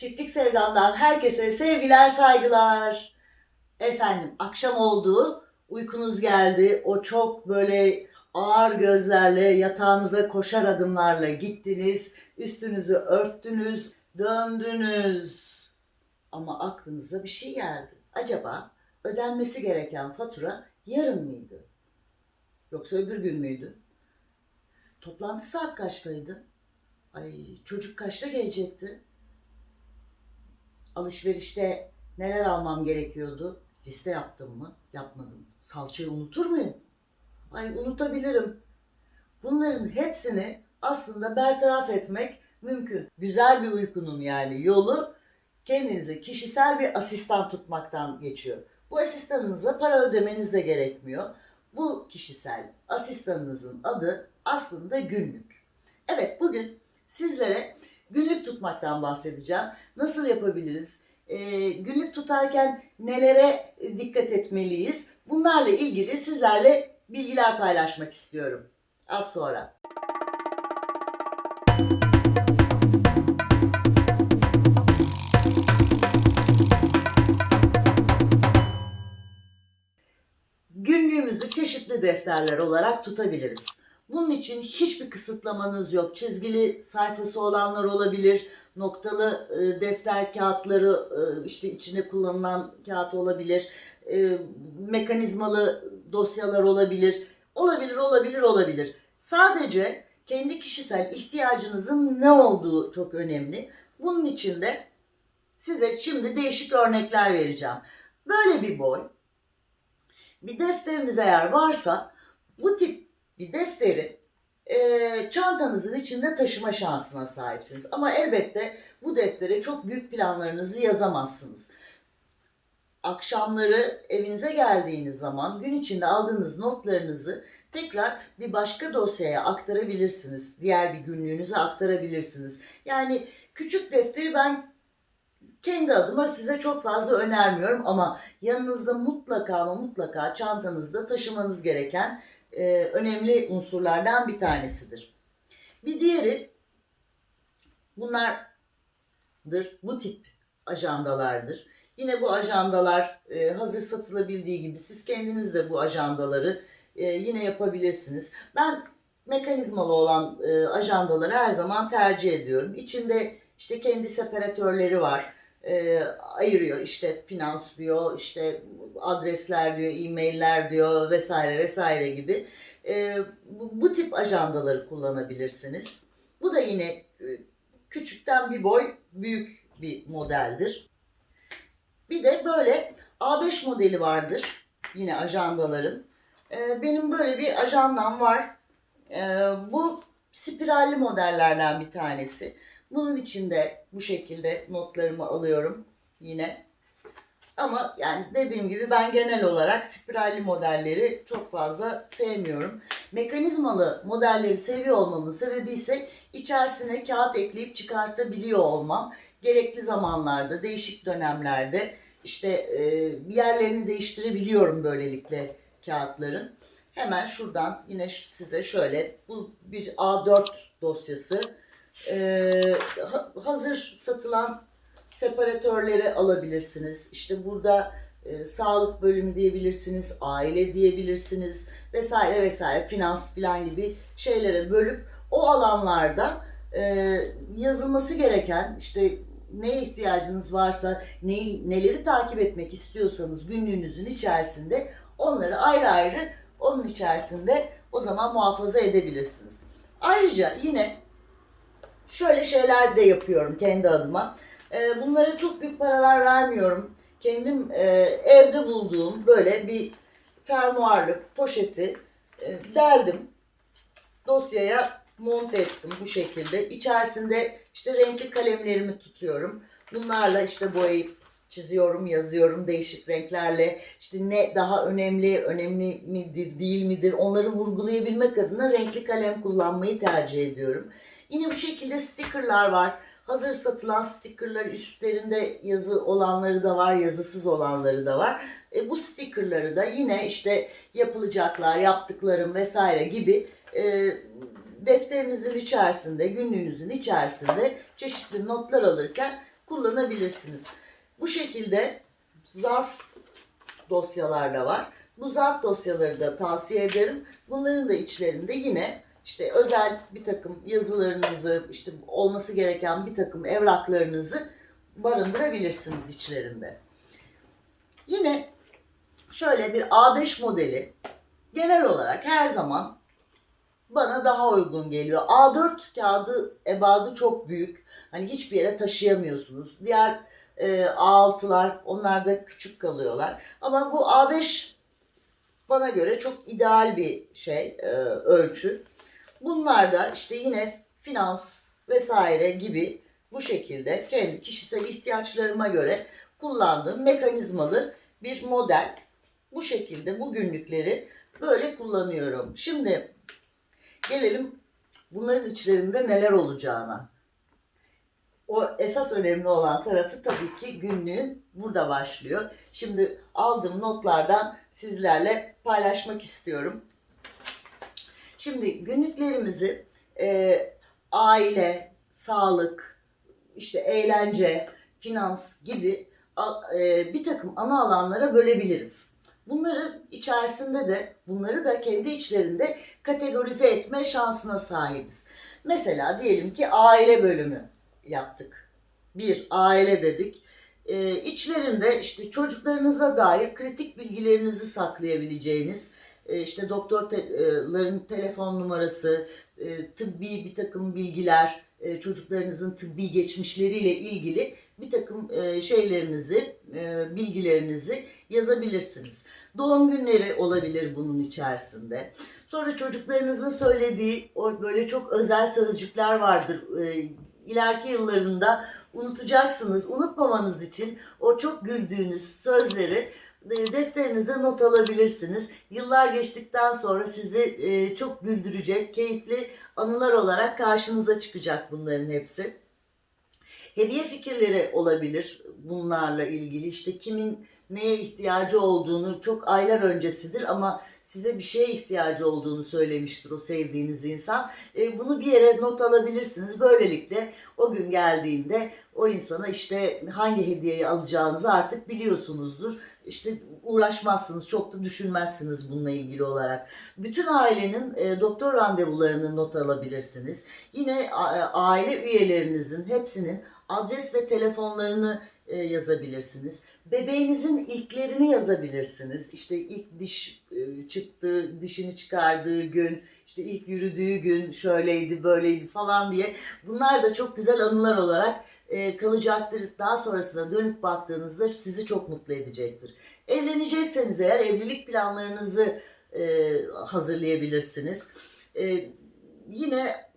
Çiftlik Sevdam'dan herkese sevgiler, saygılar. Efendim akşam oldu, uykunuz geldi. O çok böyle ağır gözlerle yatağınıza koşar adımlarla gittiniz. Üstünüzü örttünüz, döndünüz. Ama aklınıza bir şey geldi. Acaba ödenmesi gereken fatura yarın mıydı? Yoksa öbür gün müydü? Toplantı saat kaçtaydı? Ay çocuk kaçta gelecekti? Alışverişte neler almam gerekiyordu? Liste yaptım mı? Yapmadım. Salçayı unutur muyum? Ay unutabilirim. Bunların hepsini aslında bertaraf etmek mümkün. Güzel bir uykunun yani yolu kendinize kişisel bir asistan tutmaktan geçiyor. Bu asistanınıza para ödemeniz de gerekmiyor. Bu kişisel asistanınızın adı aslında günlük. Evet bugün sizlere günlük tutmaktan bahsedeceğim. Nasıl yapabiliriz? Ee, günlük tutarken nelere dikkat etmeliyiz? Bunlarla ilgili sizlerle bilgiler paylaşmak istiyorum. Az sonra. Günlüğümüzü çeşitli defterler olarak tutabiliriz. Bunun için hiçbir kısıtlamanız yok. Çizgili sayfası olanlar olabilir, noktalı e, defter kağıtları e, işte içine kullanılan kağıt olabilir, e, mekanizmalı dosyalar olabilir. Olabilir, olabilir, olabilir. Sadece kendi kişisel ihtiyacınızın ne olduğu çok önemli. Bunun için de size şimdi değişik örnekler vereceğim. Böyle bir boy, bir defteriniz eğer varsa bu tip bir defteri e, çantanızın içinde taşıma şansına sahipsiniz. Ama elbette bu deftere çok büyük planlarınızı yazamazsınız. Akşamları evinize geldiğiniz zaman gün içinde aldığınız notlarınızı tekrar bir başka dosyaya aktarabilirsiniz. Diğer bir günlüğünüze aktarabilirsiniz. Yani küçük defteri ben kendi adıma size çok fazla önermiyorum ama yanınızda mutlaka ama mutlaka çantanızda taşımanız gereken e, önemli unsurlardan bir tanesidir. Bir diğeri bunlardır. Bu tip ajandalardır. Yine bu ajandalar e, hazır satılabildiği gibi siz kendiniz de bu ajandaları e, yine yapabilirsiniz. Ben mekanizmalı olan e, ajandaları her zaman tercih ediyorum. İçinde işte kendi separatörleri var. E, ayırıyor işte finans diyor, işte adresler diyor, e-mailler diyor vesaire vesaire gibi. E, bu, bu tip ajandaları kullanabilirsiniz. Bu da yine e, küçükten bir boy büyük bir modeldir. Bir de böyle A5 modeli vardır yine ajandaların. E, benim böyle bir ajandam var. E, bu spiralli modellerden bir tanesi. Bunun içinde bu şekilde notlarımı alıyorum yine. Ama yani dediğim gibi ben genel olarak spiralli modelleri çok fazla sevmiyorum. Mekanizmalı modelleri seviyor olmamın sebebi ise içerisine kağıt ekleyip çıkartabiliyor olmam. Gerekli zamanlarda, değişik dönemlerde işte e, yerlerini değiştirebiliyorum böylelikle kağıtların. Hemen şuradan yine size şöyle bu bir A4 dosyası. Ha- hazır satılan separatörleri alabilirsiniz. İşte burada e, sağlık bölümü diyebilirsiniz, aile diyebilirsiniz vesaire vesaire finans filan gibi şeylere bölüp o alanlarda e, yazılması gereken işte neye ihtiyacınız varsa neyi, neleri takip etmek istiyorsanız günlüğünüzün içerisinde onları ayrı ayrı onun içerisinde o zaman muhafaza edebilirsiniz. Ayrıca yine şöyle şeyler de yapıyorum kendi adıma. Ee, bunlara çok büyük paralar vermiyorum. Kendim e, evde bulduğum böyle bir fermuarlık poşeti e, deldim. Dosyaya monte ettim bu şekilde. İçerisinde işte renkli kalemlerimi tutuyorum. Bunlarla işte boyayıp çiziyorum, yazıyorum değişik renklerle. İşte ne daha önemli, önemli midir, değil midir onları vurgulayabilmek adına renkli kalem kullanmayı tercih ediyorum. Yine bu şekilde stickerlar var. Hazır satılan stickerlar üstlerinde yazı olanları da var, yazısız olanları da var. E, bu stickerları da yine işte yapılacaklar, yaptıklarım vesaire gibi e, defterinizin içerisinde, günlüğünüzün içerisinde çeşitli notlar alırken kullanabilirsiniz. Bu şekilde zarf dosyalar da var. Bu zarf dosyaları da tavsiye ederim. Bunların da içlerinde yine işte özel bir takım yazılarınızı, işte olması gereken bir takım evraklarınızı barındırabilirsiniz içlerinde. Yine şöyle bir A5 modeli genel olarak her zaman bana daha uygun geliyor. A4 kağıdı ebadı çok büyük. Hani hiçbir yere taşıyamıyorsunuz. Diğer e, A6'lar onlar da küçük kalıyorlar. Ama bu A5 bana göre çok ideal bir şey, e, ölçü. Bunlar da işte yine finans vesaire gibi bu şekilde kendi kişisel ihtiyaçlarıma göre kullandığım mekanizmalı bir model. Bu şekilde bu günlükleri böyle kullanıyorum. Şimdi gelelim bunların içlerinde neler olacağına. O esas önemli olan tarafı tabii ki günlüğün burada başlıyor. Şimdi aldığım notlardan sizlerle paylaşmak istiyorum. Şimdi günlüklerimizi e, aile, sağlık, işte eğlence, finans gibi e, bir takım ana alanlara bölebiliriz. Bunları içerisinde de bunları da kendi içlerinde kategorize etme şansına sahibiz. Mesela diyelim ki aile bölümü yaptık. Bir aile dedik. Ee, içlerinde işte çocuklarınıza dair kritik bilgilerinizi saklayabileceğiniz, e, işte doktorların telefon numarası, e, tıbbi bir takım bilgiler, e, çocuklarınızın tıbbi geçmişleriyle ilgili bir takım e, şeylerinizi, e, bilgilerinizi yazabilirsiniz. Doğum günleri olabilir bunun içerisinde. Sonra çocuklarınızın söylediği o böyle çok özel sözcükler vardır. E, ileriki yıllarında unutacaksınız. Unutmamanız için o çok güldüğünüz sözleri e, defterinize not alabilirsiniz. Yıllar geçtikten sonra sizi e, çok güldürecek, keyifli anılar olarak karşınıza çıkacak bunların hepsi. Hediye fikirleri olabilir bunlarla ilgili. İşte kimin neye ihtiyacı olduğunu çok aylar öncesidir ama size bir şeye ihtiyacı olduğunu söylemiştir o sevdiğiniz insan. E, bunu bir yere not alabilirsiniz. Böylelikle o gün geldiğinde o insana işte hangi hediyeyi alacağınızı artık biliyorsunuzdur. İşte uğraşmazsınız, çok da düşünmezsiniz bununla ilgili olarak. Bütün ailenin e, doktor randevularını not alabilirsiniz. Yine a- aile üyelerinizin hepsinin adres ve telefonlarını e, yazabilirsiniz. Bebeğinizin ilklerini yazabilirsiniz. İşte ilk diş e, çıktığı, dişini çıkardığı gün, işte ilk yürüdüğü gün şöyleydi, böyleydi falan diye. Bunlar da çok güzel anılar olarak e, kalacaktır. Daha sonrasında dönüp baktığınızda sizi çok mutlu edecektir. Evlenecekseniz eğer evlilik planlarınızı e, hazırlayabilirsiniz. Yine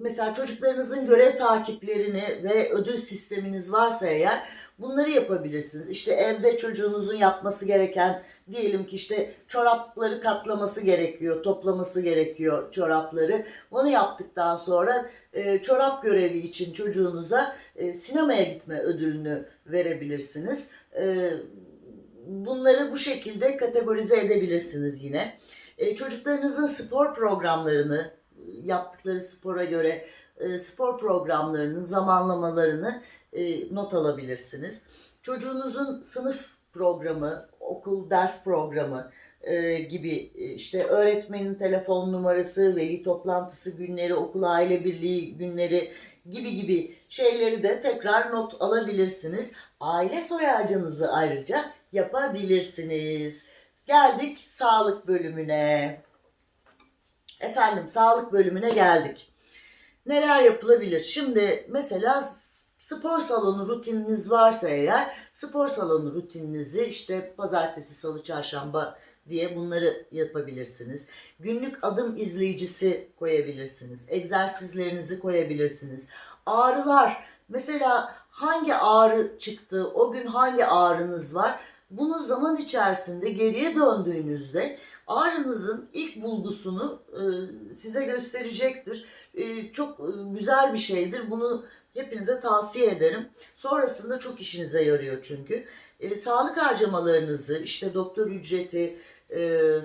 mesela çocuklarınızın görev takiplerini ve ödül sisteminiz varsa eğer bunları yapabilirsiniz. İşte evde çocuğunuzun yapması gereken diyelim ki işte çorapları katlaması gerekiyor, toplaması gerekiyor çorapları. Onu yaptıktan sonra e, çorap görevi için çocuğunuza e, sinemaya gitme ödülünü verebilirsiniz. E, bunları bu şekilde kategorize edebilirsiniz yine. E, çocuklarınızın spor programlarını yaptıkları spora göre e, spor programlarının zamanlamalarını e, not alabilirsiniz. Çocuğunuzun sınıf programı, okul ders programı e, gibi işte öğretmenin telefon numarası, veli toplantısı günleri, okul aile birliği günleri gibi gibi şeyleri de tekrar not alabilirsiniz. Aile soy ağacınızı ayrıca yapabilirsiniz. Geldik sağlık bölümüne. Efendim sağlık bölümüne geldik. Neler yapılabilir? Şimdi mesela spor salonu rutininiz varsa eğer spor salonu rutininizi işte pazartesi, salı, çarşamba diye bunları yapabilirsiniz. Günlük adım izleyicisi koyabilirsiniz. Egzersizlerinizi koyabilirsiniz. Ağrılar mesela hangi ağrı çıktı, o gün hangi ağrınız var? Bunu zaman içerisinde geriye döndüğünüzde ağrınızın ilk bulgusunu e, size gösterecektir. E, çok e, güzel bir şeydir. Bunu hepinize tavsiye ederim. Sonrasında çok işinize yarıyor çünkü. Sağlık harcamalarınızı, işte doktor ücreti,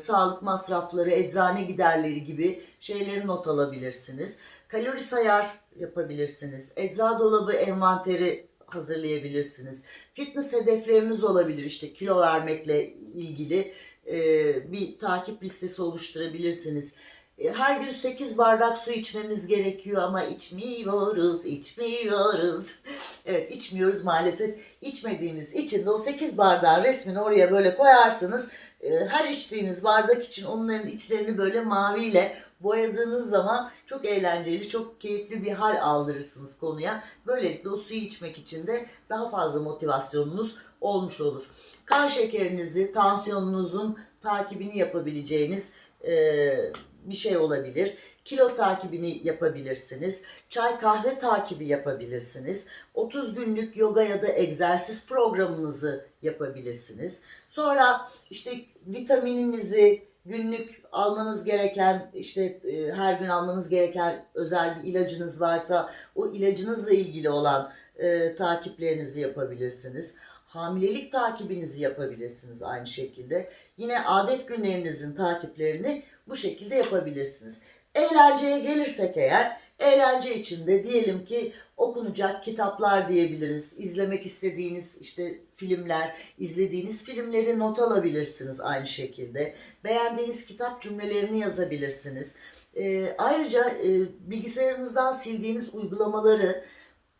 sağlık masrafları, eczane giderleri gibi şeyleri not alabilirsiniz. Kalori sayar yapabilirsiniz. Ecza dolabı envanteri hazırlayabilirsiniz. Fitness hedefleriniz olabilir işte kilo vermekle ilgili e, bir takip listesi oluşturabilirsiniz. E, Her gün 8 bardak su içmemiz gerekiyor ama içmiyoruz, içmiyoruz. Evet içmiyoruz maalesef. İçmediğimiz için de o 8 bardağın resmini oraya böyle koyarsınız. E, Her içtiğiniz bardak için onların içlerini böyle maviyle boyadığınız zaman çok eğlenceli, çok keyifli bir hal aldırırsınız konuya. Böylelikle o suyu içmek için de daha fazla motivasyonunuz olmuş olur. Kan şekerinizi, tansiyonunuzun takibini yapabileceğiniz eee, bir şey olabilir. Kilo takibini yapabilirsiniz. Çay kahve takibi yapabilirsiniz. 30 günlük yoga ya da egzersiz programınızı yapabilirsiniz. Sonra işte vitamininizi günlük almanız gereken işte e, her gün almanız gereken özel bir ilacınız varsa o ilacınızla ilgili olan e, takiplerinizi yapabilirsiniz. Hamilelik takibinizi yapabilirsiniz aynı şekilde. Yine adet günlerinizin takiplerini bu şekilde yapabilirsiniz. Eğlenceye gelirsek eğer, eğlence içinde diyelim ki okunacak kitaplar diyebiliriz. İzlemek istediğiniz işte filmler, izlediğiniz filmleri not alabilirsiniz aynı şekilde. Beğendiğiniz kitap cümlelerini yazabilirsiniz. Ee, ayrıca e, bilgisayarınızdan sildiğiniz uygulamaları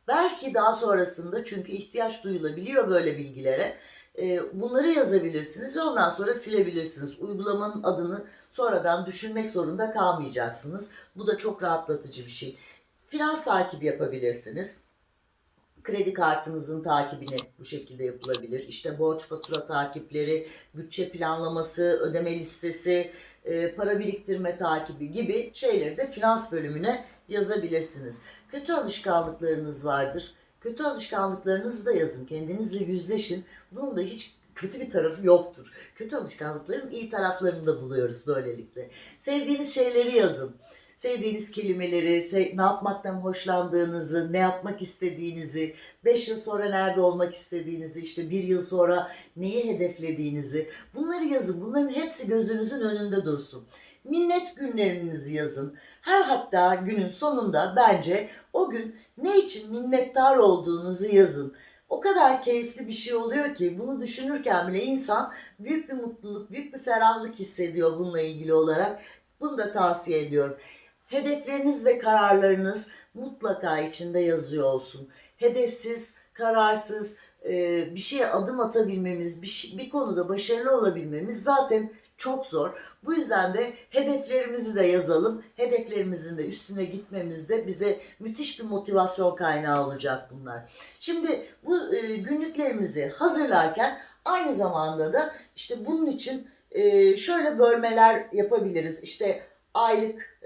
belki daha sonrasında çünkü ihtiyaç duyulabiliyor böyle bilgilere. e, bunları yazabilirsiniz ve ondan sonra silebilirsiniz. Uygulamanın adını sonradan düşünmek zorunda kalmayacaksınız. Bu da çok rahatlatıcı bir şey. Finans takibi yapabilirsiniz. Kredi kartınızın takibini bu şekilde yapılabilir. İşte borç fatura takipleri, bütçe planlaması, ödeme listesi, e, para biriktirme takibi gibi şeyleri de finans bölümüne yazabilirsiniz. Kötü alışkanlıklarınız vardır. Kötü alışkanlıklarınızı da yazın. Kendinizle yüzleşin. Bunun da hiç kötü bir tarafı yoktur. Kötü alışkanlıkların iyi taraflarını da buluyoruz böylelikle. Sevdiğiniz şeyleri yazın. Sevdiğiniz kelimeleri, ne yapmaktan hoşlandığınızı, ne yapmak istediğinizi, 5 yıl sonra nerede olmak istediğinizi, işte bir yıl sonra neyi hedeflediğinizi bunları yazın. Bunların hepsi gözünüzün önünde dursun. Minnet günlerinizi yazın. Her hatta günün sonunda bence o gün ne için minnettar olduğunuzu yazın. O kadar keyifli bir şey oluyor ki bunu düşünürken bile insan büyük bir mutluluk, büyük bir ferahlık hissediyor bununla ilgili olarak. Bunu da tavsiye ediyorum. Hedefleriniz ve kararlarınız mutlaka içinde yazıyor olsun. Hedefsiz, kararsız e, bir şeye adım atabilmemiz, bir, bir konuda başarılı olabilmemiz zaten çok zor. Bu yüzden de hedeflerimizi de yazalım. Hedeflerimizin de üstüne gitmemiz de bize müthiş bir motivasyon kaynağı olacak bunlar. Şimdi bu e, günlüklerimizi hazırlarken aynı zamanda da işte bunun için e, şöyle bölmeler yapabiliriz. İşte aylık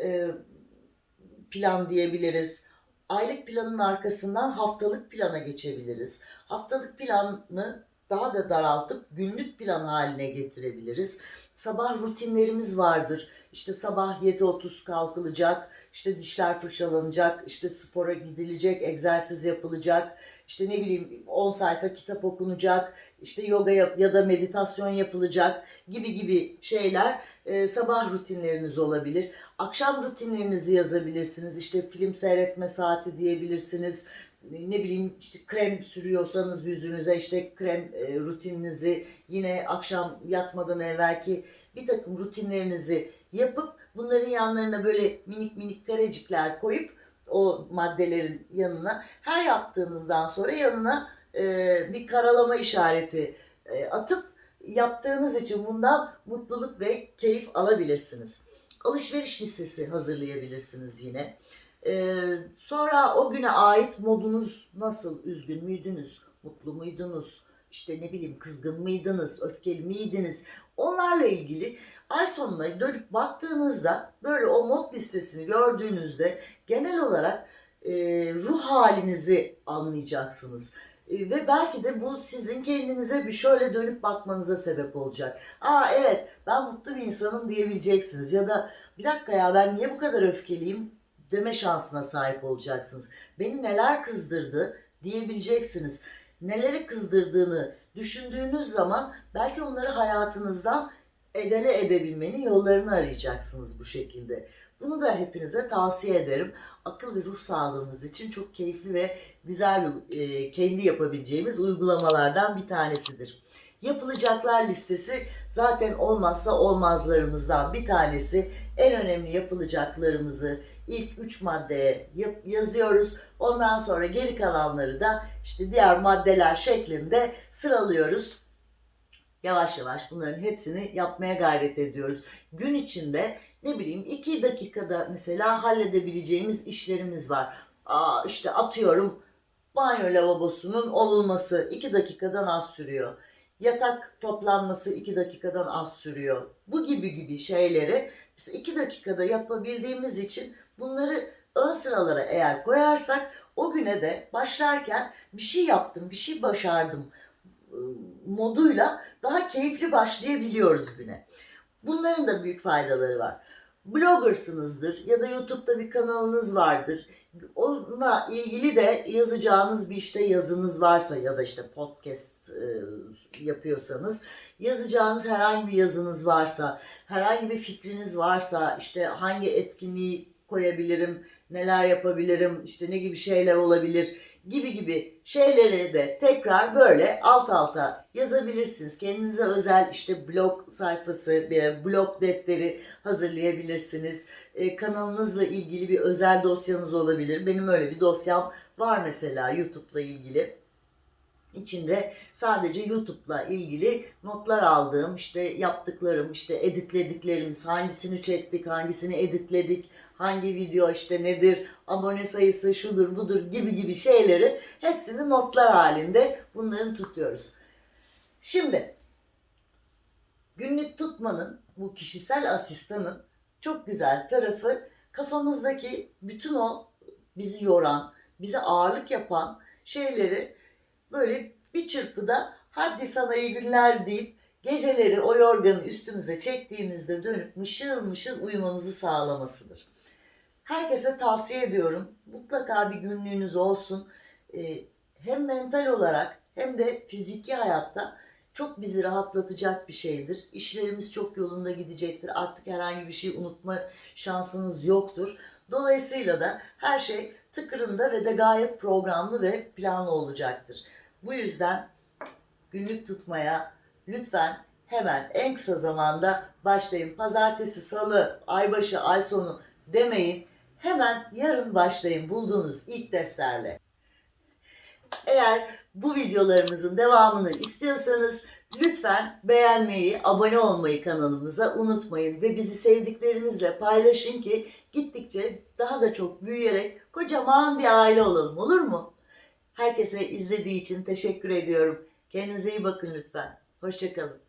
plan diyebiliriz. Aylık planın arkasından haftalık plana geçebiliriz. Haftalık planı daha da daraltıp günlük plan haline getirebiliriz. Sabah rutinlerimiz vardır. İşte sabah 7.30 kalkılacak, işte dişler fırçalanacak, işte spora gidilecek, egzersiz yapılacak, işte ne bileyim 10 sayfa kitap okunacak, işte yoga yap ya da meditasyon yapılacak gibi gibi şeyler e, sabah rutinleriniz olabilir. Akşam rutinlerinizi yazabilirsiniz. İşte film seyretme saati diyebilirsiniz. Ne bileyim işte krem sürüyorsanız yüzünüze işte krem e, rutininizi yine akşam yatmadan evvelki bir takım rutinlerinizi yapıp bunların yanlarına böyle minik minik karecikler koyup o maddelerin yanına her yaptığınızdan sonra yanına e, bir karalama işareti e, atıp yaptığınız için bundan mutluluk ve keyif alabilirsiniz. Alışveriş listesi hazırlayabilirsiniz yine. Ee, sonra o güne ait modunuz nasıl? Üzgün müydünüz? Mutlu muydunuz? İşte ne bileyim kızgın mıydınız? Öfkeli miydiniz? Onlarla ilgili ay sonuna dönüp baktığınızda böyle o mod listesini gördüğünüzde genel olarak e, ruh halinizi anlayacaksınız. E, ve belki de bu sizin kendinize bir şöyle dönüp bakmanıza sebep olacak. Aa evet ben mutlu bir insanım diyebileceksiniz ya da bir dakika ya ben niye bu kadar öfkeliyim deme şansına sahip olacaksınız. Beni neler kızdırdı diyebileceksiniz. Neleri kızdırdığını düşündüğünüz zaman belki onları hayatınızdan egale edebilmenin yollarını arayacaksınız bu şekilde. Bunu da hepinize tavsiye ederim. Akıl ve ruh sağlığımız için çok keyifli ve güzel e, kendi yapabileceğimiz uygulamalardan bir tanesidir. Yapılacaklar listesi zaten olmazsa olmazlarımızdan bir tanesi. En önemli yapılacaklarımızı ilk 3 maddeye yazıyoruz. Ondan sonra geri kalanları da işte diğer maddeler şeklinde sıralıyoruz. Yavaş yavaş bunların hepsini yapmaya gayret ediyoruz. Gün içinde ne bileyim 2 dakikada mesela halledebileceğimiz işlerimiz var. Aa, işte atıyorum banyo lavabosunun ovulması 2 dakikadan az sürüyor. Yatak toplanması 2 dakikadan az sürüyor. Bu gibi gibi şeyleri biz 2 dakikada yapabildiğimiz için bunları ön sıralara eğer koyarsak o güne de başlarken bir şey yaptım, bir şey başardım ıı, moduyla daha keyifli başlayabiliyoruz güne. Bunların da büyük faydaları var. Bloggersınızdır ya da YouTube'da bir kanalınız vardır. Onunla ilgili de yazacağınız bir işte yazınız varsa ya da işte podcast e, yapıyorsanız yazacağınız herhangi bir yazınız varsa, herhangi bir fikriniz varsa işte hangi etkinliği koyabilirim, neler yapabilirim, işte ne gibi şeyler olabilir gibi gibi şeyleri de tekrar böyle alt alta yazabilirsiniz. Kendinize özel işte blog sayfası, bir blog defteri hazırlayabilirsiniz. Ee, kanalınızla ilgili bir özel dosyanız olabilir. Benim öyle bir dosyam var mesela YouTube'la ilgili. İçinde sadece YouTube'la ilgili notlar aldığım, işte yaptıklarım, işte editlediklerimiz, hangisini çektik, hangisini editledik, hangi video işte nedir, abone sayısı şudur budur gibi gibi şeyleri hepsini notlar halinde bunların tutuyoruz. Şimdi günlük tutmanın bu kişisel asistanın çok güzel tarafı kafamızdaki bütün o bizi yoran, bize ağırlık yapan şeyleri böyle bir çırpıda hadi sana iyi günler deyip geceleri o yorganı üstümüze çektiğimizde dönüp mışıl mışıl uyumamızı sağlamasıdır. Herkese tavsiye ediyorum. Mutlaka bir günlüğünüz olsun. Ee, hem mental olarak hem de fiziki hayatta çok bizi rahatlatacak bir şeydir. İşlerimiz çok yolunda gidecektir. Artık herhangi bir şey unutma şansınız yoktur. Dolayısıyla da her şey tıkırında ve de gayet programlı ve planlı olacaktır. Bu yüzden günlük tutmaya lütfen hemen en kısa zamanda başlayın. Pazartesi, salı, aybaşı, ay sonu demeyin. Hemen yarın başlayın bulduğunuz ilk defterle. Eğer bu videolarımızın devamını istiyorsanız lütfen beğenmeyi, abone olmayı kanalımıza unutmayın ve bizi sevdiklerinizle paylaşın ki gittikçe daha da çok büyüyerek kocaman bir aile olalım olur mu? Herkese izlediği için teşekkür ediyorum. Kendinize iyi bakın lütfen. Hoşçakalın.